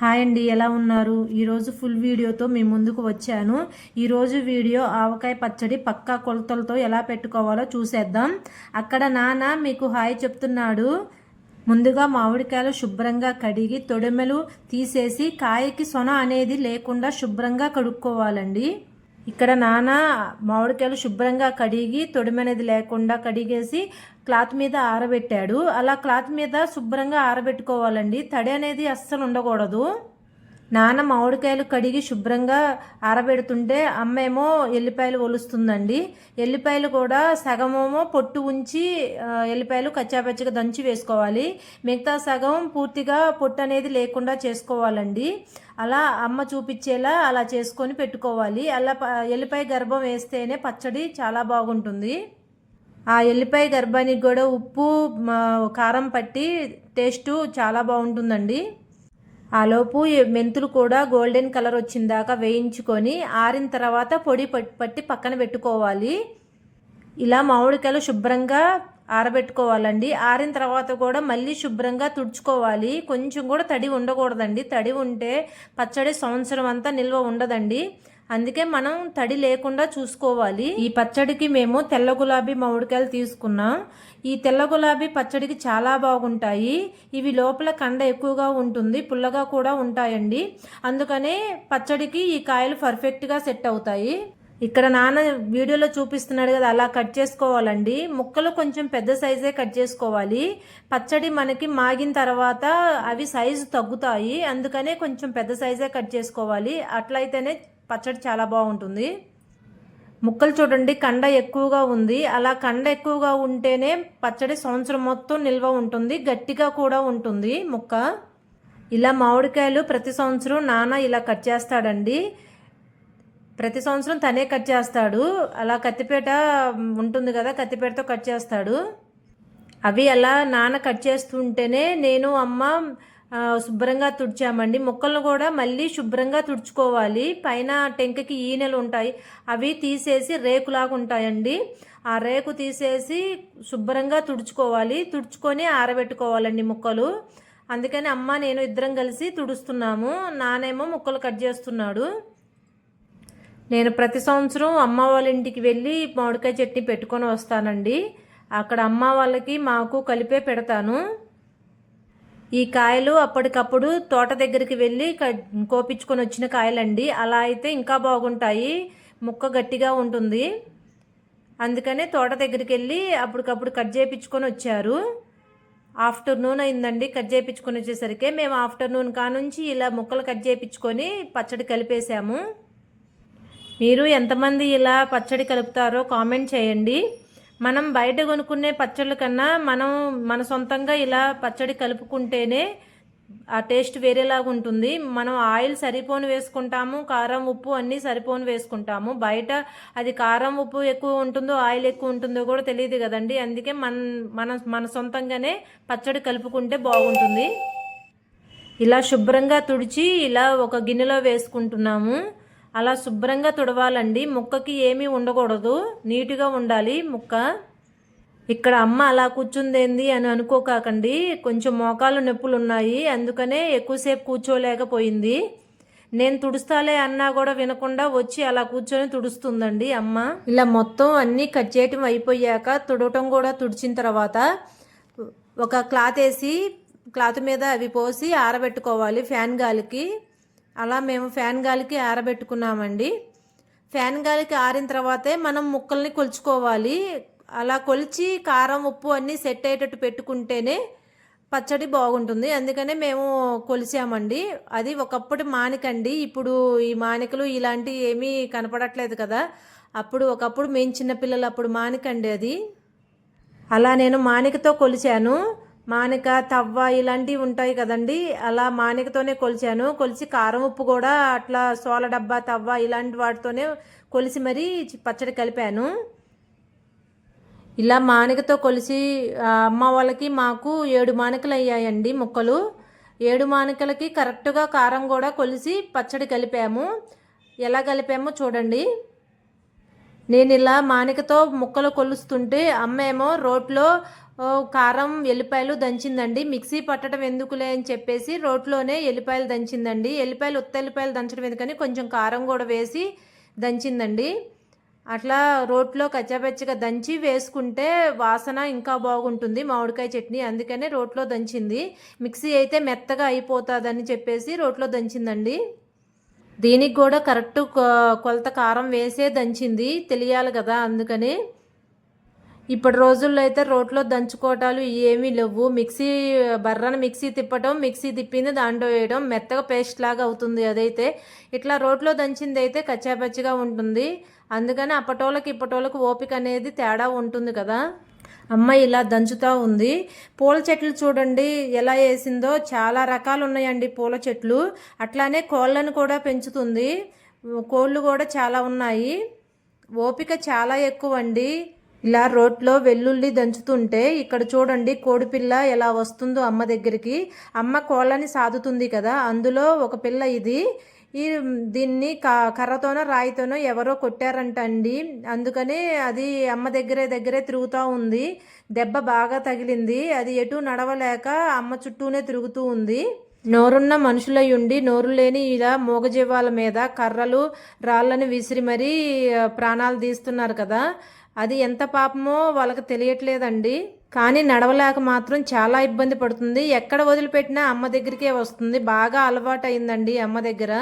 Hi అండి ఎలా ఉన్నారు? ఈరోజు ఫుల్ వీడియోతో మీ ముందుకు వచ్చాను. ఈరోజు వీడియో ఆవకాయ పచ్చడి పక్కా కొలతలతో ఎలా పెట్టుకోవాలో చూసేద్దాం. అక్కడ నాన్న మీకు హాయ్ చెప్తున్నాడు. ముందుగా మామిడికాయలు శుభ్రంగా కడిగి తొడిమెలు తీసేసి కాయకి సొన అనేది లేకుండా శుభ్రంగా కడుక్కోవాలండి. ఇక్కడ నాన్న మామిడికాయలు శుభ్రంగా కడిగి తొడిమనేది లేకుండా కడిగేసి క్లాత్ మీద ఆరబెట్టాడు. అలా క్లాత్ మీద శుభ్రంగా ఆరబెట్టుకోవాలండి. తడి అనేది అస్సలు ఉండకూడదు. నాన్న మామిడికాయలు కడిగి శుభ్రంగా ఆరబెడుతుంటే అమ్మేమో ఎల్లిపాయలు ఒలుస్తుందండి. ఎల్లిపాయలు కూడా సగమేమో పొట్టు ఉంచి ఎల్లిపాయలు కచ్చాపచ్చిగా దంచి వేసుకోవాలి. మిగతా సగం పూర్తిగా పొట్టు అనేది లేకుండా చేసుకోవాలండి. అలా అమ్మ చూపించేలా అలా చేసుకొని పెట్టుకోవాలి. అలా ప- ఎల్లిపాయ గర్భం వేస్తేనే పచ్చడి చాలా బాగుంటుంది. ఆ ఎల్లిపాయ గర్భానికి కూడా ఉప్పు కారం పట్టి టేస్టు చాలా బాగుంటుందండి. ఆలోపు మెంతులు కూడా గోల్డెన్ కలర్ వచ్చిన దాకా వేయించుకొని ఆరిన తర్వాత పొడి పట్టి పక్కన పెట్టుకోవాలి. ఇలా మామిడికాయలు శుభ్రంగా ఆరబెట్టుకోవాలండి. ఆరిన తర్వాత కూడా మళ్ళీ శుభ్రంగా తుడుచుకోవాలి. కొంచెం కూడా తడి ఉండకూడదండి. తడి ఉంటే పచ్చడి సంవత్సరం అంతా నిల్వ ఉండదండి. అందుకే మనం తడి లేకుండా చూసుకోవాలి. ఈ పచ్చడికి మేము తెల్ల గులాబీ మామిడికాయలు తీసుకున్నాం. ఈ తెల్ల గులాబీ పచ్చడికి చాలా బాగుంటాయి. ఇవి లోపల కండ ఎక్కువగా ఉంటుంది పుల్లగా కూడా ఉంటాయండి. అందుకనే పచ్చడికి ఈ కాయలు పర్ఫెక్ట్గా సెట్ అవుతాయి. ఇక్కడ నాన్న వీడియోలో చూపిస్తున్నాడు కదా అలా కట్ చేసుకోవాలండి. ముక్కలు కొంచెం పెద్ద సైజే కట్ చేసుకోవాలి. పచ్చడి మనకి మాగిన తర్వాత అవి సైజు తగ్గుతాయి. అందుకనే కొంచెం పెద్ద సైజే కట్ చేసుకోవాలి. అట్లయితేనే పచ్చడి చాలా బాగుంటుంది. ముక్కలు చూడండి కండ ఎక్కువగా ఉంది. అలా కండ ఎక్కువగా ఉంటేనే పచ్చడి సంవత్సరం మొత్తం నిల్వ ఉంటుంది గట్టిగా కూడా ఉంటుంది ముక్క. ఇలా మామిడికాయలు ప్రతి సంవత్సరం నాన్న ఇలా కట్ చేస్తాడండి. ప్రతి సంవత్సరం తనే కట్ చేస్తాడు. అలా కత్తిపేట ఉంటుంది కదా కత్తిపేటతో కట్ చేస్తాడు. అవి అలా నాన్న కట్ చేస్తుంటేనే నేను అమ్మ శుభ్రంగా తుడిచామండి. మొక్కలను కూడా మళ్ళీ శుభ్రంగా తుడుచుకోవాలి. పైన టెంకకి ఈనెలు ఉంటాయి. అవి తీసేసి రేకులాగా ఉంటాయండి. ఆ రేకు తీసేసి శుభ్రంగా తుడుచుకోవాలి. తుడుచుకొని ఆరబెట్టుకోవాలండి ముక్కలు. అందుకని అమ్మ నేను ఇద్దరం కలిసి తుడుస్తున్నాము. నానేమో ముక్కలు కట్ చేస్తున్నాడు. నేను ప్రతి సంవత్సరం అమ్మ వాళ్ళ ఇంటికి వెళ్ళి మామిడికాయ చట్నీ పెట్టుకొని వస్తానండి. అక్కడ అమ్మ వాళ్ళకి మాకు కలిపే పెడతాను. ఈ కాయలు అప్పటికప్పుడు తోట దగ్గరికి వెళ్ళి కోపించుకొని వచ్చిన కాయలండి. అలా అయితే ఇంకా బాగుంటాయి. ముక్క గట్టిగా ఉంటుంది. అందుకనే తోట దగ్గరికి వెళ్ళి అప్పటికప్పుడు కట్ చేయించుకొని వచ్చారు. ఆఫ్టర్నూన్ అయిందండి. కట్ చేయించుకొని వచ్చేసరికి మేము ఆఫ్టర్నూన్ కానుంచి ఇలా ముక్కలు కట్ చేయించుకొని పచ్చడి కలిపేసాము మీరు ఎంతమంది ఇలా పచ్చడి కలుపుతారో కామెంట్ చేయండి. మనం బయట కొనుక్కునే పచ్చళ్ళ కన్నా మనం మన సొంతంగా ఇలా పచ్చడి కలుపుకుంటేనే ఆ టేస్ట్ వేరేలాగా ఉంటుంది. మనం ఆయిల్ సరిపోను వేసుకుంటాము కారం ఉప్పు అన్నీ సరిపోను వేసుకుంటాము. బయట అది కారం ఉప్పు ఎక్కువ ఉంటుందో ఆయిల్ ఎక్కువ ఉంటుందో కూడా తెలియదు కదండి. అందుకే మన మన మన సొంతంగానే పచ్చడి కలుపుకుంటే బాగుంటుంది. ఇలా శుభ్రంగా తుడిచి ఇలా ఒక గిన్నెలో వేసుకుంటున్నాము. అలా శుభ్రంగా తుడవాలండి. ముక్కకి ఏమీ ఉండకూడదు. నీట్గా ఉండాలి ముక్క. ఇక్కడ అమ్మ అలా కూర్చుందేంది అని అనుకోకాకండి. కొంచెం మోకాలు నొప్పులు ఉన్నాయి అందుకనే ఎక్కువసేపు కూర్చోలేకపోయింది. నేను తుడుస్తాలే అన్నా కూడా వినకుండా వచ్చి అలా కూర్చొని తుడుస్తుందండి అమ్మ. ఇలా మొత్తం అన్నీ కట్ చేయటం అయిపోయాక తుడవటం కూడా తుడిచిన తర్వాత ఒక క్లాత్ వేసి క్లాత్ మీద అవి పోసి ఆరబెట్టుకోవాలి ఫ్యాన్ గాలికి. అలా మేము ఫ్యాన్ గాలికి ఆరబెట్టుకున్నామండి. ఫ్యాన్ గాలికి ఆరిన తర్వాతే మనం ముక్కల్ని కొలుచుకోవాలి. అలా కొలిచి కారం ఉప్పు అన్నీ సెట్ అయ్యేటట్టు పెట్టుకుంటేనే పచ్చడి బాగుంటుంది. అందుకనే మేము కొలిచామండి. అది ఒకప్పటి మానికండి ఇప్పుడు ఈ మానికలు ఇలాంటివి ఏమీ కనపడట్లేదు కదా. అప్పుడు ఒకప్పుడు మేము చిన్నపిల్లలు అప్పుడు మానికండి అది. అలా నేను మానికతో కొలిచాను. మానిక తవ్వ ఇలాంటివి ఉంటాయి కదండి. అలా మానికతోనే కొలిచాను. కొలిచి కారం ఉప్పు కూడా అట్లా సోల డబ్బా తవ్వ ఇలాంటి వాటితోనే కొలిసి మరీ పచ్చడి కలిపాను. ఇలా మానికతో కొలిసి అమ్మ వాళ్ళకి మాకు ఏడు మానికలు అయ్యాయండి ముక్కలు. ఏడు మానికలకి కరెక్ట్గా కారం కూడా కొలిసి పచ్చడి కలిపాము. ఎలా కలిపామో చూడండి. నేను ఇలా మానికతో ముక్కలు కొలుస్తుంటే అమ్మేమో రోట్లో కారం ఎల్లిపాయలు దంచిందండి. మిక్సీ పట్టడం ఎందుకులే అని చెప్పేసి రోట్లోనే ఎల్లిపాయలు దంచిందండి. ఎల్లిపాయలు ఉత్త ఎల్లిపాయలు దంచడం ఎందుకని కొంచెం కారం కూడా వేసి దంచిందండి. అట్లా రోట్లో కచ్చాపచ్చిగా దంచి వేసుకుంటే వాసన ఇంకా బాగుంటుంది మామిడికాయ చట్నీ. అందుకనే రోట్లో దంచింది. మిక్సీ అయితే మెత్తగా అయిపోతుందని చెప్పేసి రోట్లో దంచిందండి. దీనికి కూడా కరెక్ట్ కొ- కొలత కారం వేసే దంచింది. తెలియాలి కదా అందుకని. ఇప్పటి రోజుల్లో అయితే రోట్లో దంచుకోవటాలు ఏమీ లేవు. మిక్సీ బర్రన మిక్సీ తిప్పటం మిక్సీ తిప్పింది దాంట్లో వేయడం మెత్తగా పేస్ట్ లాగా అవుతుంది అదైతే. ఇట్లా రోట్లో దంచింది అయితే కచ్చాపచ్చిగా ఉంటుంది. అందుకని అప్పటోళ్ళకి ఇప్పటోళ్ళకి ఓపిక అనేది తేడా ఉంటుంది కదా. అమ్మ ఇలా దంచుతూ ఉంది. పూల చెట్లు చూడండి ఎలా వేసిందో. చాలా రకాలు ఉన్నాయండి పూల చెట్లు. అట్లానే కోళ్ళను కూడా పెంచుతుంది. కోళ్ళు కూడా చాలా ఉన్నాయి. ఓపిక చాలా ఎక్కువ అండి ఇలా రోడ్లో వెల్లుల్లి దంచుతుంటే ఇక్కడ చూడండి కోడిపిల్ల ఎలా వస్తుందో అమ్మ దగ్గరికి. అమ్మ కోళ్ళని సాదుతుంది కదా అందులో ఒక పిల్ల ఇది. ఈ దీన్ని క కర్రతోనో రాయితోనో ఎవరో కొట్టారంట అండి అందుకని అది అమ్మ దగ్గరే దగ్గరే తిరుగుతూ ఉంది. దెబ్బ బాగా తగిలింది. అది ఎటు నడవలేక అమ్మ చుట్టూనే తిరుగుతూ ఉంది. నోరున్న మనుషులై ఉండి నోరు లేని ఇలా మూగజీవాల మీద కర్రలు రాళ్ళని విసిరి మరీ ప్రాణాలు తీస్తున్నారు కదా. అది ఎంత పాపమో వాళ్ళకి తెలియట్లేదండి కానీ నడవలేక మాత్రం చాలా ఇబ్బంది పడుతుంది ఎక్కడ వదిలిపెట్టినా అమ్మ దగ్గరికే వస్తుంది బాగా అలవాటు అయిందండి అమ్మ దగ్గర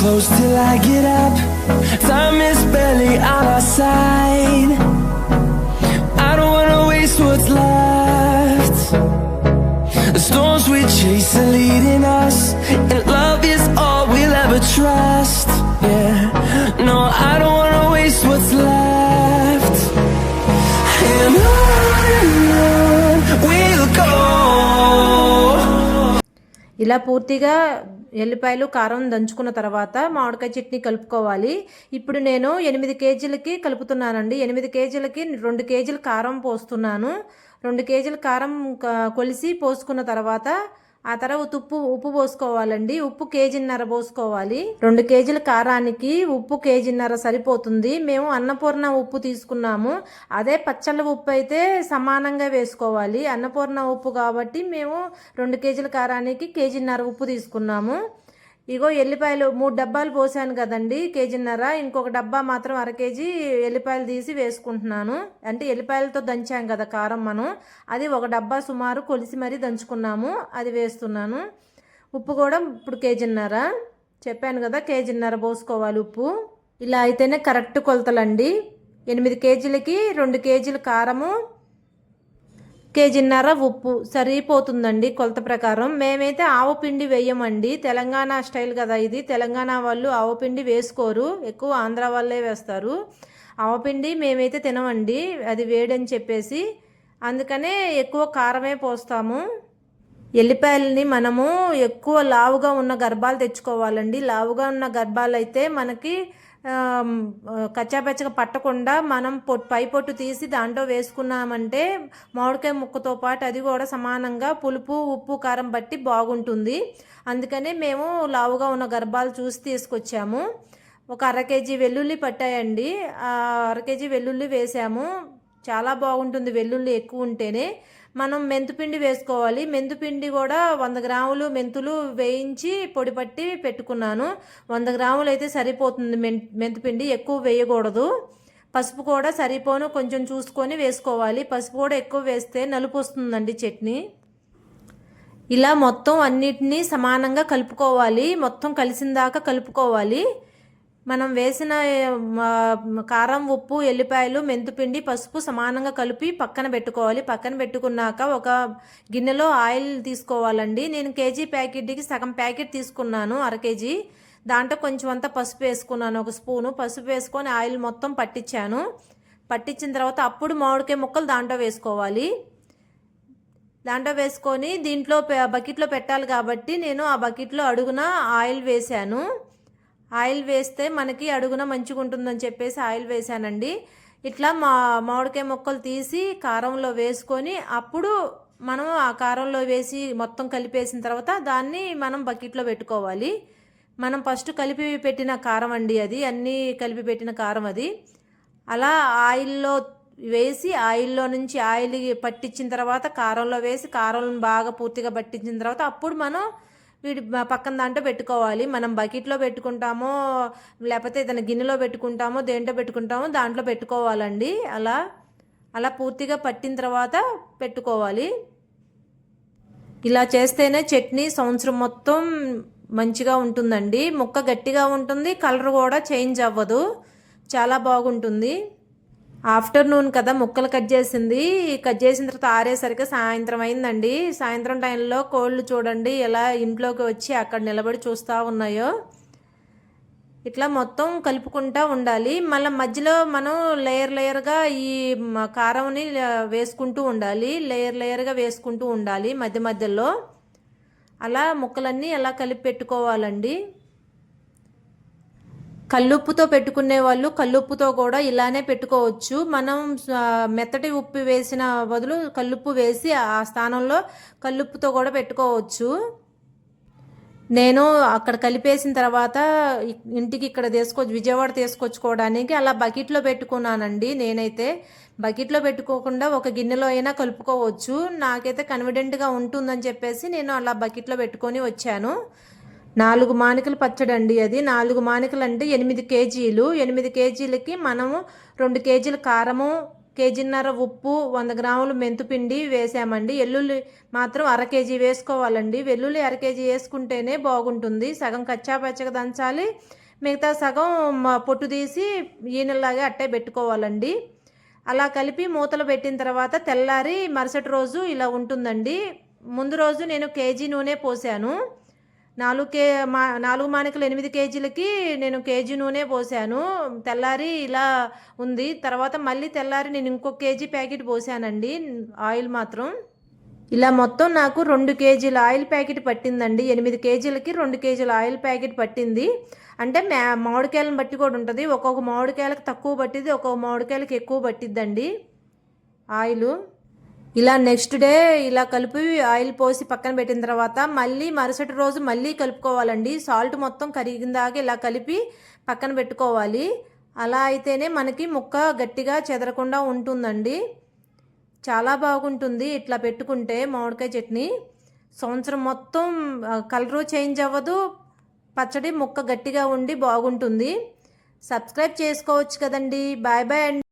close till I get up. Time is barely on our side. I don't wanna waste what's left. Storms we chase are leading us, and love is all we'll ever trust. Yeah, no, I don't wanna waste what's left. And on and on we'll go. ఇలా పూర్తిగా ఎల్లిపాయలు కారం దంచుకున్న తర్వాత మామిడికాయ చట్నీ కలుపుకోవాలి ఇప్పుడు నేను ఎనిమిది కేజీలకి కలుపుతున్నానండి ఎనిమిది కేజీలకి రెండు కేజీలు కారం పోస్తున్నాను రెండు కేజీల కారం కొలిసి పోసుకున్న తర్వాత ఆ తర్వాత ఉప్పు ఉప్పు పోసుకోవాలండి. ఉప్పు కేజీన్నర పోసుకోవాలి. రెండు కేజీల కారానికి ఉప్పు కేజీన్నర సరిపోతుంది. మేము అన్నపూర్ణ ఉప్పు తీసుకున్నాము. అదే పచ్చళ్ళ ఉప్పు అయితే సమానంగా వేసుకోవాలి. అన్నపూర్ణ ఉప్పు కాబట్టి మేము రెండు కేజీల కారానికి కేజీన్నర ఉప్పు తీసుకున్నాము. ఇగో ఎల్లిపాయలు మూడు డబ్బాలు పోసాను కదండి కేజీన్నర. ఇంకొక డబ్బా మాత్రం అర కేజీ ఎల్లిపాయలు తీసి వేసుకుంటున్నాను. అంటే ఎల్లిపాయలతో దంచాం కదా కారం మనం. అది ఒక డబ్బా సుమారు కొలిసి మరీ దంచుకున్నాము. అది వేస్తున్నాను. ఉప్పు కూడా ఇప్పుడు కేజీన్నర. చెప్పాను కదా కేజీన్నర పోసుకోవాలి ఉప్పు. ఇలా అయితేనే కరెక్ట్ కొలతలండి. ఎనిమిది కేజీలకి రెండు కేజీలు కారము కేజీన్నర ఉప్పు. సరిపోతుందండి కొలత ప్రకారం. మేమైతే ఆవు పిండి వేయమండి. తెలంగాణ స్టైల్ కదా ఇది. తెలంగాణ వాళ్ళు ఆవు పిండి వేసుకోరు. ఎక్కువ ఆంధ్ర వాళ్ళే వేస్తారు. ఆవు పిండి మేమైతే తినమండి. అది వేడని చెప్పేసి. అందుకనే ఎక్కువ కారమే పోస్తాము. ఎల్లిపాయలని మనము ఎక్కువ లావుగా ఉన్న గర్భాలు తెచ్చుకోవాలండి. లావుగా ఉన్న గర్భాలు అయితే మనకి కచ్చాపచ్చగా పట్టకుండా మనం పొట్ పై పొట్టు తీసి దాంట్లో వేసుకున్నామంటే మామిడికాయ ముక్కతో పాటు అది కూడా సమానంగా పులుపు ఉప్పు కారం బట్టి బాగుంటుంది. అందుకనే మేము లావుగా ఉన్న గర్భాలు చూసి తీసుకొచ్చాము. ఒక అర కేజీ వెల్లుల్లి పట్టాయండి. అర కేజీ వెల్లుల్లి వేసాము. చాలా బాగుంటుంది వెల్లుల్లి ఎక్కువ ఉంటేనే. మనం మెంతుపిండి వేసుకోవాలి. మెంతుపిండి కూడా వంద గ్రాములు మెంతులు వేయించి పొడి పట్టి పెట్టుకున్నాను. వంద గ్రాములు అయితే సరిపోతుంది మెన్ మెంతుపిండి ఎక్కువ వేయకూడదు. పసుపు కూడా సరిపోను. కొంచెం చూసుకొని వేసుకోవాలి. పసుపు కూడా ఎక్కువ వేస్తే నలుపు వస్తుందండి చట్నీ. ఇలా మొత్తం అన్నిటినీ సమానంగా కలుపుకోవాలి. మొత్తం కలిసిన దాకా కలుపుకోవాలి. మనం వేసిన కారం ఉప్పు ఎల్లిపాయలు మెంతుపిండి పసుపు సమానంగా కలిపి పక్కన పెట్టుకోవాలి. పక్కన పెట్టుకున్నాక ఒక గిన్నెలో ఆయిల్ తీసుకోవాలండి. నేను కేజీ ప్యాకెట్కి సగం ప్యాకెట్ తీసుకున్నాను అర కేజీ. దాంట్లో కొంచెం అంతా పసుపు వేసుకున్నాను ఒక స్పూను. పసుపు వేసుకొని ఆయిల్ మొత్తం పట్టించాను. పట్టించిన తర్వాత అప్పుడు మామిడికాయ ముక్కలు దాంట్లో వేసుకోవాలి. దాంట్లో వేసుకొని దీంట్లో బకెట్లో పెట్టాలి కాబట్టి నేను ఆ బకెట్లో అడుగున ఆయిల్ వేశాను. ఆయిల్ వేస్తే మనకి అడుగున మంచిగా ఉంటుందని చెప్పేసి ఆయిల్ వేశానండి. ఇట్లా మా మామిడికాయ ముక్కలు తీసి కారంలో వేసుకొని అప్పుడు మనం ఆ కారంలో వేసి మొత్తం కలిపేసిన తర్వాత దాన్ని మనం బకెట్లో పెట్టుకోవాలి. మనం ఫస్ట్ కలిపి పెట్టిన కారం అండి అది. అన్నీ కలిపి పెట్టిన కారం అది. అలా ఆయిల్లో వేసి ఆయిల్లో నుంచి ఆయిల్ పట్టించిన తర్వాత కారంలో వేసి కారం బాగా పూర్తిగా పట్టించిన తర్వాత అప్పుడు మనం వీడి పక్కన దాంట్లో పెట్టుకోవాలి. మనం బకెట్లో పెట్టుకుంటామో లేకపోతే ఏదైనా గిన్నెలో పెట్టుకుంటామో దేంట్లో పెట్టుకుంటామో దాంట్లో పెట్టుకోవాలండి. అలా అలా పూర్తిగా పట్టిన తర్వాత పెట్టుకోవాలి. ఇలా చేస్తేనే చట్నీ సంవత్సరం మొత్తం మంచిగా ఉంటుందండి. ముక్క గట్టిగా ఉంటుంది కలర్ కూడా చేంజ్ అవ్వదు. చాలా బాగుంటుంది. ఆఫ్టర్నూన్ కదా ముక్కలు కట్ చేసింది. కట్ చేసిన తర్వాత ఆరేసరికి సాయంత్రం అయిందండి. సాయంత్రం టైంలో కోళ్ళు చూడండి ఎలా ఇంట్లోకి వచ్చి అక్కడ నిలబడి చూస్తూ ఉన్నాయో. ఇట్లా మొత్తం కలుపుకుంటా ఉండాలి. మళ్ళీ మధ్యలో మనం లేయర్ లేయర్గా ఈ కారంని వేసుకుంటూ ఉండాలి. లేయర్ లేయర్గా వేసుకుంటూ ఉండాలి మధ్య మధ్యలో. అలా ముక్కలన్నీ ఎలా కలిపి పెట్టుకోవాలండి. కల్లుప్పుతో పెట్టుకునే వాళ్ళు కల్లుప్పుతో కూడా ఇలానే పెట్టుకోవచ్చు. మనం మెత్తటి ఉప్పు వేసిన బదులు కల్లుప్పు వేసి ఆ స్థానంలో కల్లుప్పుతో కూడా పెట్టుకోవచ్చు. నేను అక్కడ కలిపేసిన తర్వాత ఇంటికి ఇక్కడ తీసుకొచ్చి విజయవాడ తీసుకొచ్చుకోవడానికి అలా బకెట్లో పెట్టుకున్నానండి నేనైతే. బకెట్లో పెట్టుకోకుండా ఒక గిన్నెలో అయినా కలుపుకోవచ్చు. నాకైతే కన్ఫిడెంట్గా ఉంటుందని చెప్పేసి నేను అలా బకెట్లో పెట్టుకొని వచ్చాను. నాలుగు మానికలు పచ్చడి అండి అది. నాలుగు మానికలు అంటే ఎనిమిది కేజీలు. ఎనిమిది కేజీలకి మనము రెండు కేజీల కారము కేజీన్నర ఉప్పు వంద గ్రాములు మెంతుపిండి వేసామండి. ఎల్లుల్లి మాత్రం అర కేజీ వేసుకోవాలండి. వెల్లుల్లి అర కేజీ వేసుకుంటేనే బాగుంటుంది. సగం కచ్చాపచ్చగా దంచాలి. మిగతా సగం పొట్టు తీసి ఈనెల్లాగా అట్టే పెట్టుకోవాలండి. అలా కలిపి మూతలు పెట్టిన తర్వాత తెల్లారి మరుసటి రోజు ఇలా ఉంటుందండి. ముందు రోజు నేను కేజీ నూనె పోసాను. నాలుగు కే మా నాలుగు మానికలు ఎనిమిది కేజీలకి నేను కేజీ నూనె పోసాను. తెల్లారి ఇలా ఉంది. తర్వాత మళ్ళీ తెల్లారి నేను ఇంకొక కేజీ ప్యాకెట్ పోసానండి ఆయిల్ మాత్రం. ఇలా మొత్తం నాకు రెండు కేజీల ఆయిల్ ప్యాకెట్ పట్టిందండి. ఎనిమిది కేజీలకి రెండు కేజీల ఆయిల్ ప్యాకెట్ పట్టింది. అంటే మే మామిడికాయలను బట్టి కూడా ఉంటుంది. ఒక్కొక్క మామిడికాయలకు తక్కువ పట్టింది ఒక్కొక్క మామిడికాయలకి ఎక్కువ పట్టిద్దండి. ఆయిలు. ఇలా నెక్స్ట్ డే ఇలా కలిపి ఆయిల్ పోసి పక్కన పెట్టిన తర్వాత మళ్ళీ మరుసటి రోజు మళ్ళీ కలుపుకోవాలండి. సాల్ట్ మొత్తం కరిగిందాక ఇలా కలిపి పక్కన పెట్టుకోవాలి. అలా అయితేనే మనకి ముక్క గట్టిగా చెదరకుండా ఉంటుందండి. చాలా బాగుంటుంది ఇట్లా పెట్టుకుంటే మామిడికాయ చట్నీ. సంవత్సరం మొత్తం కలరు చేంజ్ అవ్వదు. పచ్చడి ముక్క గట్టిగా ఉండి బాగుంటుంది. సబ్స్క్రైబ్ చేసుకోవచ్చు కదండి. బాయ్ బాయ్ అండి.